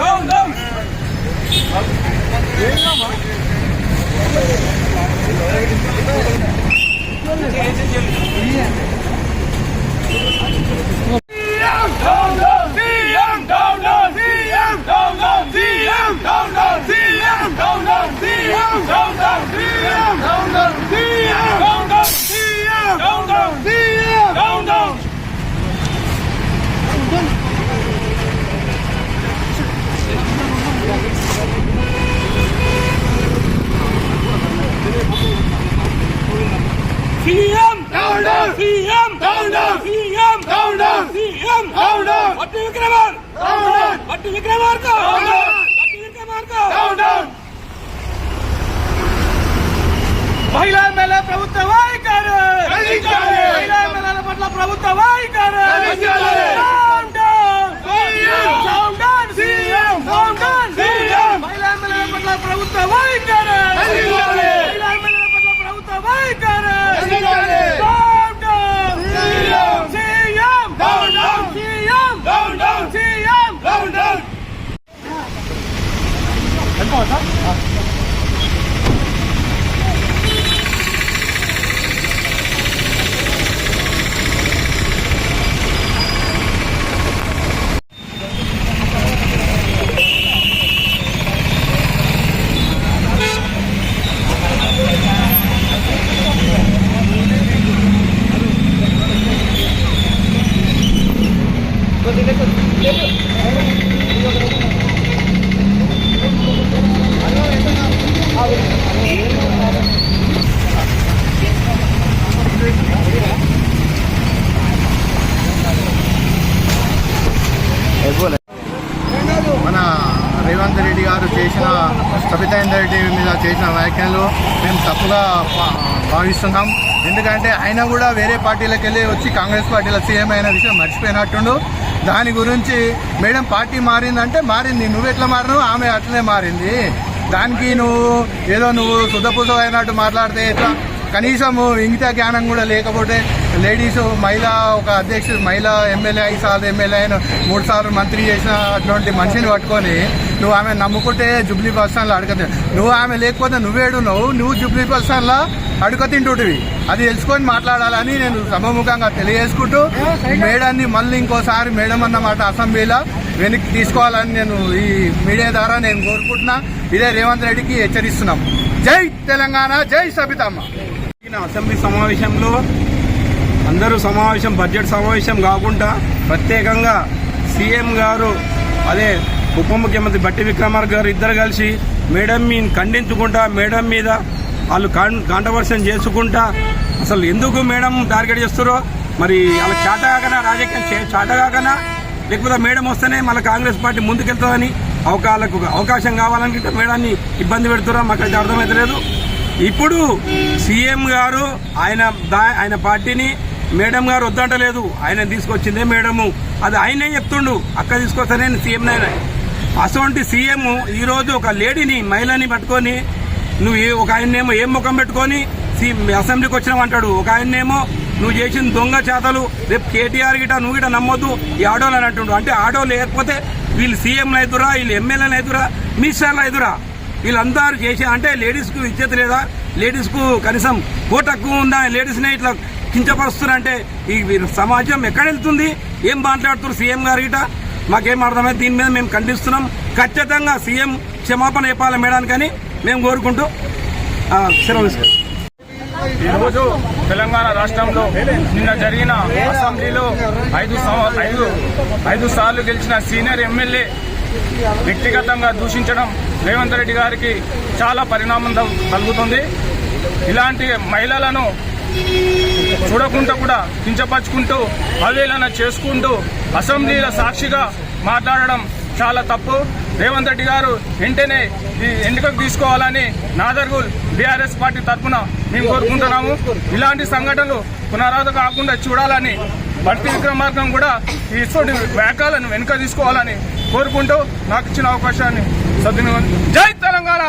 Down, down. 喂你干嘛 CM down down CM down down CM down down CM down down வட்டி Vikramarka down down வட்டி Vikramarka down down வட்டி Vikramarka down down మన రేవంత్ రెడ్డి గారు చేసిన సబితాయిందర్ రెడ్డి మీద చేసిన వ్యాఖ్యలు మేము తప్పుగా భావిస్తున్నాం. ఎందుకంటే ఆయన కూడా వేరే పార్టీలకు వెళ్ళి వచ్చి కాంగ్రెస్ పార్టీలో సీఎం అయిన విషయం మర్చిపోయినట్టుండు. దాని గురించి మేడం పార్టీ మారిందంటే మారింది. నువ్వు ఎట్లా మారినావు? ఆమె అట్లనే మారింది. దానికి నువ్వు ఏదో నువ్వు శుద్ధపూస అయినట్టు మాట్లాడితే ఎట్లా? కనీసం ఇంగిత జ్ఞానం కూడా లేకపోతే లేడీస్ మహిళా ఒక అధ్యక్షుడు మహిళా ఎమ్మెల్యే ఐదు సార్లు ఎమ్మెల్యే అయిన మూడు సార్లు మంత్రి చేసిన అటువంటి మనిషిని పట్టుకొని నువ్వు ఆమె నమ్ముకుంటే జూబ్లీ బస్ స్టాండ్లో అడగదు నువ్వు ఆమె లేకపోతే నువ్వేడున్నావు నువ్వు నువ్వు జూబ్లీ బస్ స్టాండ్లో అడుక తింటుంటివి. అది తెలుసుకొని మాట్లాడాలని నేను సమముఖంగా తెలియజేసుకుంటూ మేడాన్ని మళ్ళీ ఇంకోసారి మేడం అన్నమాట అసెంబ్లీలో వెనక్కి తీసుకోవాలని నేను ఈ మీడియా ద్వారా నేను కోరుకుంటున్నా. ఇదే రేవంత్ రెడ్డికి హెచ్చరిస్తున్నాం. జై తెలంగాణ జై సబితమ్మ. అసెంబ్లీ సమావేశంలో అందరూ సమావేశం బడ్జెట్ సమావేశం కాకుండా ప్రత్యేకంగా సీఎం గారు అదే ఉప ముఖ్యమంత్రి బట్టి విక్రమార్క గారు ఇద్దరు కలిసి మేడం మీ ఖండించుకుంటా మేడం మీద వాళ్ళు కాంట్రవర్షన్ చేసుకుంటా అసలు ఎందుకు మేడం టార్గెట్ చేస్తారో మరి వాళ్ళ చాటగాకనా రాజకీయం చే- చాటగాకనా లేకపోతే మేడం వస్తేనే మళ్ళీ కాంగ్రెస్ పార్టీ ముందుకెళ్తుందని అవకాశాలకు అవకాశం కావాలనుకుంటే మేడాన్ని ఇబ్బంది పెడుతురా మాకైతే అర్థమవుతలేదు ఇప్పుడు సీఎం గారు ఆయన దా- ఆయన పార్టీని మేడం గారు వద్దంటలేదు. ఆయన తీసుకొచ్చిందే మేడము. అది ఆయనే చెప్తుండు. అక్క తీసుకొస్తానే సీఎం నాయన. అటువంటి సీఎం ఈరోజు ఒక లేడీని మహిళని పట్టుకొని నువ్వు ఏ- ఒక ఆయన్నేమో ఏం ముఖం పెట్టుకొని సీ- అసెంబ్లీకి వచ్చినావు అంటాడు. ఒక ఆయన్నేమో నువ్వు చేసిన దొంగ చేతలు రేపు కేటీఆర్ గిట నువ్వు గిట నమ్మొద్దు ఈ ఆడోలు అని అంటుండు. అంటే ఆడోళ్ళు లేకపోతే వీళ్ళు సీఎంలు అవుతురా వీళ్ళు ఎమ్మెల్యేలు అవుతురా మినిస్టర్లు అవుతురా వీళ్ళందరూ చేసే అంటే లేడీస్కు ఇచ్చేది లేదా లేడీస్కు కనీసం ఓటు తక్కువ ఉందా లేడీస్నే ఇట్లా కించపరుస్తున్నారంటే ఈ సమాజం ఎక్కడెళ్తుంది ఏం మాట్లాడుతున్నారు సీఎం గారు ఇట? మాకేం అర్థమైంది? దీని మీద మేము ఖండిస్తున్నాం. ఖచ్చితంగా సీఎం క్షమాపణ చెప్పాలి మేడానికని మేము కోరుకుంటూ సెలవు ఈరోజు తెలంగాణ రాష్ట్రంలో నిన్న జరిగిన అసెంబ్లీలో ఐదు ఐదు ఐదు సార్లు గెలిచిన సీనియర్ ఎమ్మెల్యే వ్యక్తిగతంగా దూషించడం రేవంత్ రెడ్డి గారికి చాలా పరిణామం కలుగుతుంది. ఇలాంటి మహిళలను చూడకుండా కూడా కించపరుచుకుంటూ అవేళన చేసుకుంటూ అసెంబ్లీల సాక్షిగా మాట్లాడడం చాలా తప్పు. రేవంత్ రెడ్డి గారు వెంటనే ఈ ఎన్నికకు తీసుకోవాలని నాదర్గుల్ బీఆర్ఎస్ పార్టీ తరఫున మేము కోరుకుంటున్నాము. ఇలాంటి సంఘటనలు పునరావృతం కాకుండా చూడాలని భర్తీ విక్రమార్గం కూడా ఈ ఇటువంటి వ్యాఖ్యలను వెనుక తీసుకోవాలని కోరుకుంటూ నాకు ఇచ్చిన అవకాశాన్ని సద్వినియోగం జై తెలంగాణ!